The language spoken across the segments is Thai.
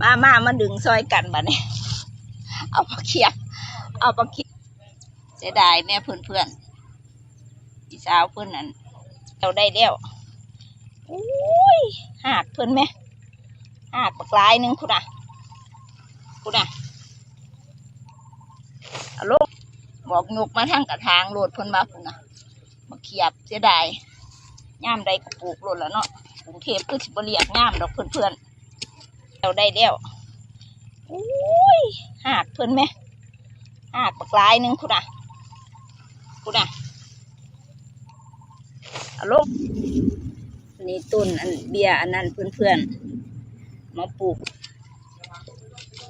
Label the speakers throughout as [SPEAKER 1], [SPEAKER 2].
[SPEAKER 1] มามามาดึงซอยกันบัดนี้เอาปลาเขียบเอาปลาเขียบเสียดายแม่เพื่อนเพื่อนพี่สาวเพื่อนนั้นเราได้แล้วอุ้ยหากเพื่อนไหมหากปลากลายหนึ่งคุณอะคุณอะเอาลูกบอกยกมาทางกระถางโหลดเพิ่อนมาคุณอะมาเขียบเสียดายย่ามใดก็ปลูกโหลดแล้วเนาะกรุงเทพคือสิบเรียกย่ามดอกเพื่อนเพื่อนๆ เราได้แล้วอุ้ยหากเพื่อนไหมหากปลากลายหนึ่งคุณอะคุณอะเอาลูกนี่ต้นอันเบียอันนั้นเพื่อนๆมาปลูก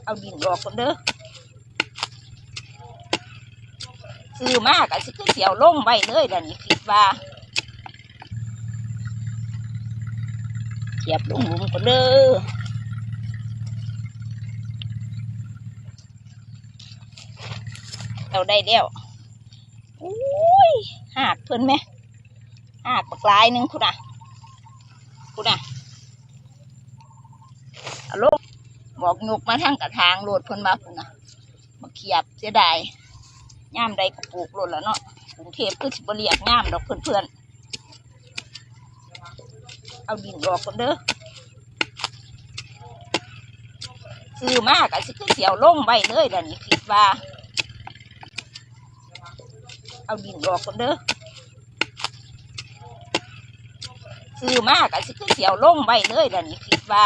[SPEAKER 1] เอาดินออกก่อนเด้อซื้อมากอะสิคือเสียวลงไว้เลยเดี๋ยวนี้คิดว่าเทียบลงหลุมก่อนเด้อ เราได้แล้วอุ้ยหากเพื่อนไหมหากปลากลายหนึ่งคุณอะคุณอะเอาลูกบอกยกมาทางกระถางโหลดเพิ่นมาคุณอะมาเขียบเสียดายย่ามใดก็ปลูกโหลดแล้วเนาะกรุงเทพคือสิบเรียกย่ามดอกเพื่อนๆเอาดินออกก่อนเด้อซื้อมากอะสิคือเสียวลงไว้เลยเดี๋ยวนี้คิดว่า เอาดินออกก่อนเด้อซื้อมากอะสิคือเสียวลงไว้เลยเดี๋ยวนี้คิดว่า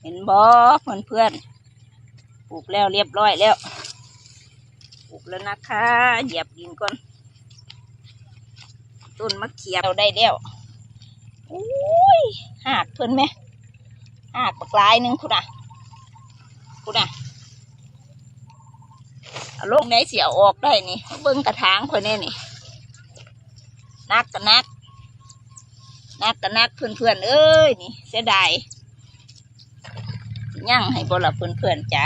[SPEAKER 1] เห็นบอเพื่อนเพื่อนปลูกแล้วเรียบร้อยแล้วปลูกแล้วนะคะเหยียบดินก่อนต้นมะเขียบเราได้แล้วอุ้ยหากเพื่อนไหมหากปลากลายหนึ่งคุณอะคุณอะ ลงได้เสียออกได้นี่เบิ้งกระถางคนนี้นี่นักกันนัก นักกันนักเพื่อนเพื่อนเอ้ยนี่ เสียดายย่างให้บละเพื่อนเพื่อนจ้ะ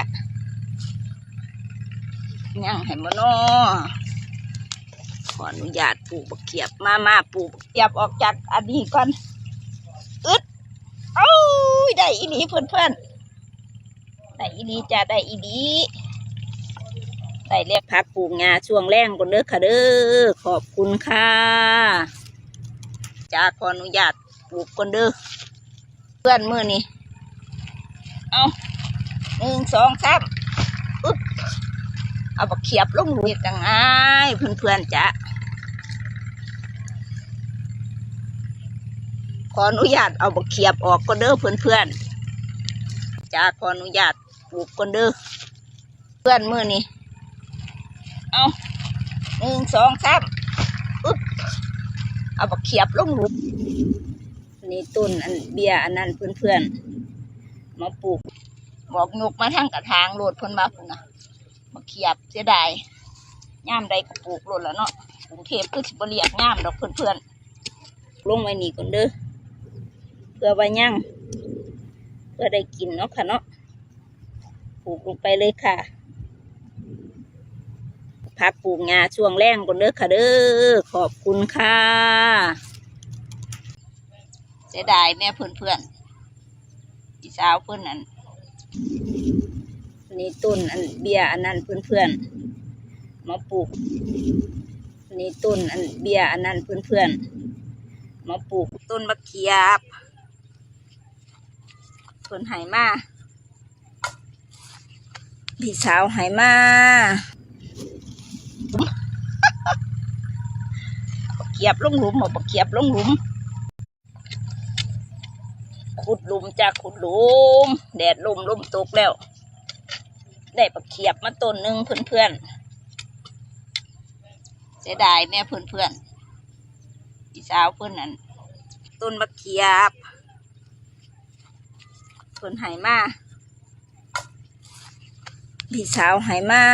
[SPEAKER 1] ย่างให้บนขออนุญาตปลูกบักเขียบมามาปลูกบักเขียบออกจากอันนี้ก่อนอึดเอ้ยได้อีนี้เพื่อนเพื่อนได้อีนี้จ้ะได้อีนี้ ได้เรียกพักปลูกงาช่วงแรงก่อนเด้อค่ะเด้อขอบคุณค่ะจ้าขออนุญาตปลูกคนเด้อเพื่อนมือนี่เอาหนึ่งสองสามอึ๊บเอาบักเขียบลงหลุมจังไงเพื่อนเพื่อนๆจ้ะขออนุญาตเอาบักเขียบออกก็เด้อเพื่อนเพื่อนๆจ้าขออนุญาตปลูกคนเด้อเพื่อนมือนี่ เอาหนึ่งสองสามอึ๊บเอาบักเขียบลงหลุมนี่ต้นอันเบียอันนั้นเพื่อนๆมาปลูกบอกยกมาทางกระถางโหลดเพิ่นมาพุ่นนะมาเขียบเสียดายย่ามใดก็ปลูกโหลดแล้วเนาะกรุงเทพคือสิบเรียกย่ามดอกเพื่อนๆลงไว้นี่ก่อนเด้อเพื่อไว้ย่างเพื่อได้กินเนาะค่ะเนาะปลูกลงไปเลยค่ะ พักปลูกงาช่วงแรงก่อนเด้อค่ะเด้อขอบคุณค่ะเสียดายแม่เพื่อนเพื่อนๆพี่สาวเพื่อนนั้นนี่ต้นอันเบียร์อันนั้นเพื่อนเพื่อนๆมาปลูกนี่ต้นอันเบียร์อันนั้นเพื่อนเพื่อนๆมาปลูกต้นมะเขียบเพื่อนไหมาพี่สาวไหมา เกียบลงหลุมหมดเกียบลงหลุม ขุดหลุมจากขุดหลุม แดดลมลมตกแล้ว ได้ปลาเขียบมาต้นหนึ่งเพื่อนๆเสียดายแม่เพื่อนๆพี่สาวเพื่อนนั้นต้นมะเขียบเพื่อนไหมาพี่สาวไหมา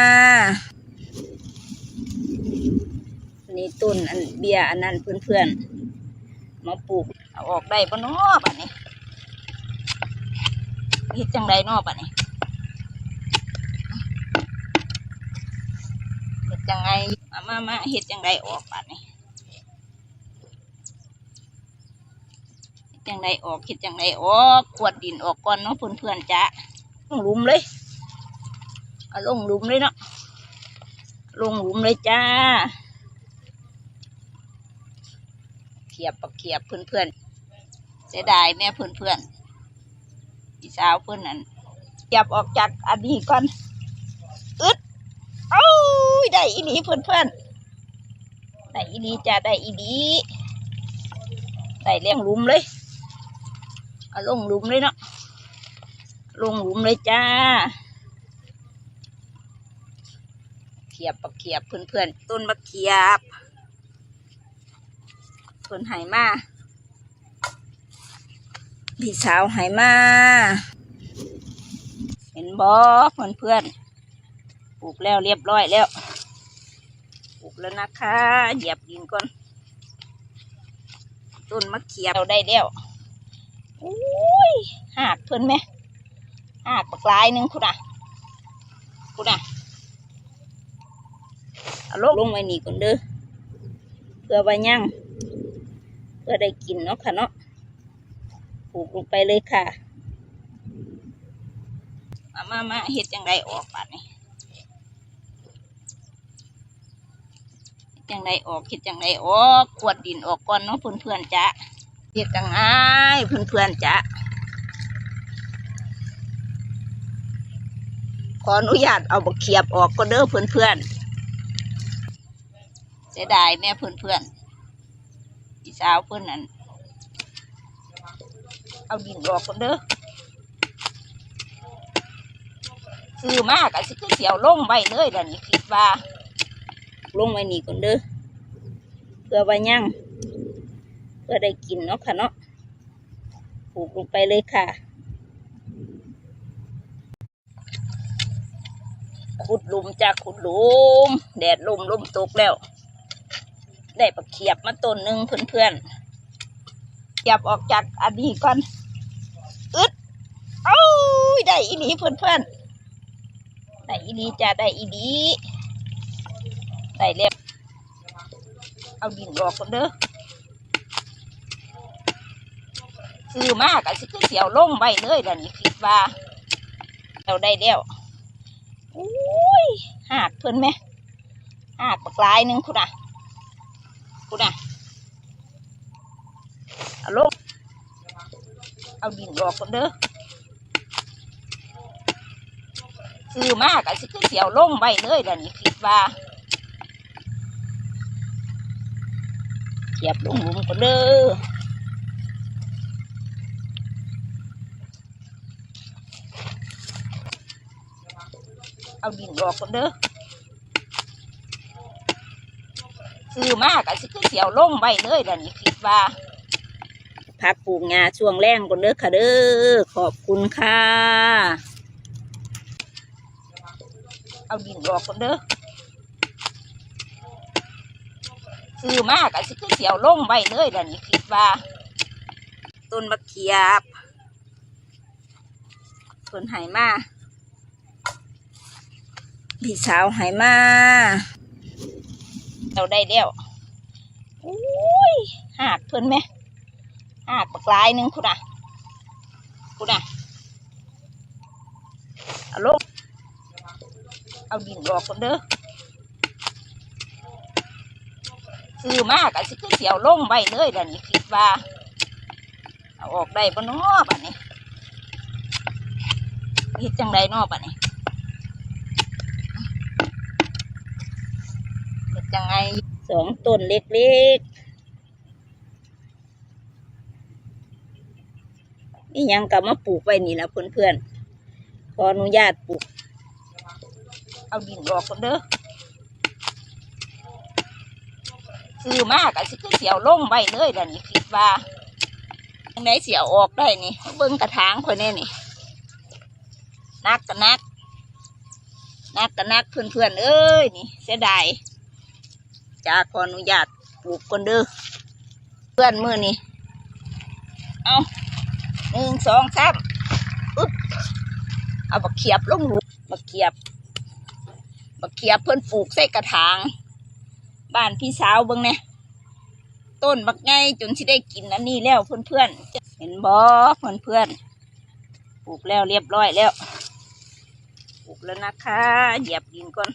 [SPEAKER 1] นี่ต้นอันเบียร์อันนั้นเพื่อนๆ มาปลูกเอาออกได้ปะเนาะบัดนี้เฮ็ดจังไดเนาะบัดนี้เฮ็ดจังไงมามามาเฮ็ดจังไดออกบัดนี้เฮ็ดจังไดออกคิดจังไดออกขวดดินออกก่อนเนาะเพื่อเพื่อนๆจ้ะลงหลุมเลยเอาลงหลุมเลยเนาะลงหลุมเลยจ้า เขียบปักเขียบเพื่อนเพื่อนเสียดายแม่เพื่อนเพื่อนพี่สาวเพื่อนนั้นเขียบออกจากอันนี้ก่อนอึดเอ้ยได้อีหลีเพื่อนเพื่อนได้อีหลีจ้าได้อีหลีใส่เลี้ยงลุมเลยเอาลงลุมเลยเนาะลงลุมเลยจ้าเขียบปักเขียบเพื่อนเพื่อนๆต้นมะเขียบ เพื่อนไหมาพี่สาวไหมา เห็นบอเพื่อนเพื่อนปลูกแล้วเรียบร้อยแล้วปลูกแล้วนะคะเหยียบดินก่อนต้นมะเขียบเราได้แล้วโอ้ยหากเพิ่อนไหมหากปักลายหนึ่งคุณอะคุณอะเอาลงลงไว้นี่ก่อนเด้อเพื่อไว้ย่าง พื่อได้กินเนาะค่ะเนาะปลูกลงไปเลยค่ะ มามามาเห็ดจังไดออกบาดนี้เฮ็ดจังไดออกเห็ดจังไดออกขวดดินออกก่อนเนาะเพื่อนเพื่อนจ้ะเห็ดจังไงเพื่อนเพื่อนจ้ะขออนุญาตเอาบักเขียบออกก็เด้อเพื่อนเพื่อนเสียดายแม่เพื่อนเพื่อน พี่สาวเพื่อนนั้นเอาดินออกก็เด้อซื้อมากอะสิคือเสียวลงไว้เลยล่ะนี่คิดว่า ลงไว้นี่ก่อนเด้อเพื่อไว้ย่างเพื่อได้กินเนาะค่ะเนาะปลูกลงไปเลยค่ะขุดลุมจากขุดลุม แดดลุมลุมตกแล้ว ได้ปลาเขียบมาต้นหนึ่งเพื่อนๆเขียบออกจากอันนี้ก่อนอึดเอ้ยได้อีนีเพื่อนๆได้อีดีจ้าได้อีดีได้เล็บเอาดินออกก่อนเด้อซื้อมากอะสิคือเสียวลงไว้เลยล่ะนี่คิดว่าเราได้แล้วโอ้ยหากเพิ่อนไหมหากปากลายหนึ่งคุณอะ คุณอะเอาลงเอาดินออกก่อนเด้อซื้อมากอะสิคือเสียวลงไว้เลยล่ะนี่คิดว่าเก็บลงหลุมก็เด้อเอาดินออกก็เด้อ ซื้อมากอะสิคือเสียวลงไว้เลยล่ะนี่คิดว่าพักปลูกงาช่วงแรงก่อนเด้อค่ะเด้อขอบคุณค่ะ เอาดินออกก่อนเด้อซื้อมากอะสิคือเสียวลงไว้เลยล่ะนี่คิดว่า ต้นมะเขียบต้นไหมาพี่สาวไหมา เราได้แล้วโอ้ยหากเพิ่นไหมหากปักลายหนึ่งคุณอะคุณอะเอาลงเอาดินออกก่อนเด้อซื้อมากอะสิคือเสียวลงไว้เลยล่นี่คิดว่าเอาออกได้ปะเนาะปะนี่เฮ็ดจังไดเนาะปะนี่ังไงสองต้นเล็กๆ นี่ยังกลับมาปลูกไว้นี่ละเพื่อนๆ ขออนุญาตปลูก เอาดินออกก่อนเด้อซื้อมากอะสิคือเสียวลงไว้เลยล่ะนี่คิดว่าจังไดเสียวออกได้นี่ เบิ้งกระถางคนนี้นี่นักกันนักนักกันนักเพื่อนๆเอ้ยนี่ เสียดาย จ้าขออนุญาตปลูกก่อนเด้อเพื่อนมือนี่เอาหนึ่งสองสามอึ๊บเอาบักเขียบลงหลุมบักเขียบบักเขียบเพิ่อนปลูกใส่กระถาง บ้านพี่สาวเบิ่งเนี่ยต้นบักไงจนสิได้กินอันนี้แล้วเพื่อนๆเห็นบอเพื่อนเพื่อนปลูกแล้วเรียบร้อยแล้วปลูกแล้วนะคะเหยียบดินก่อน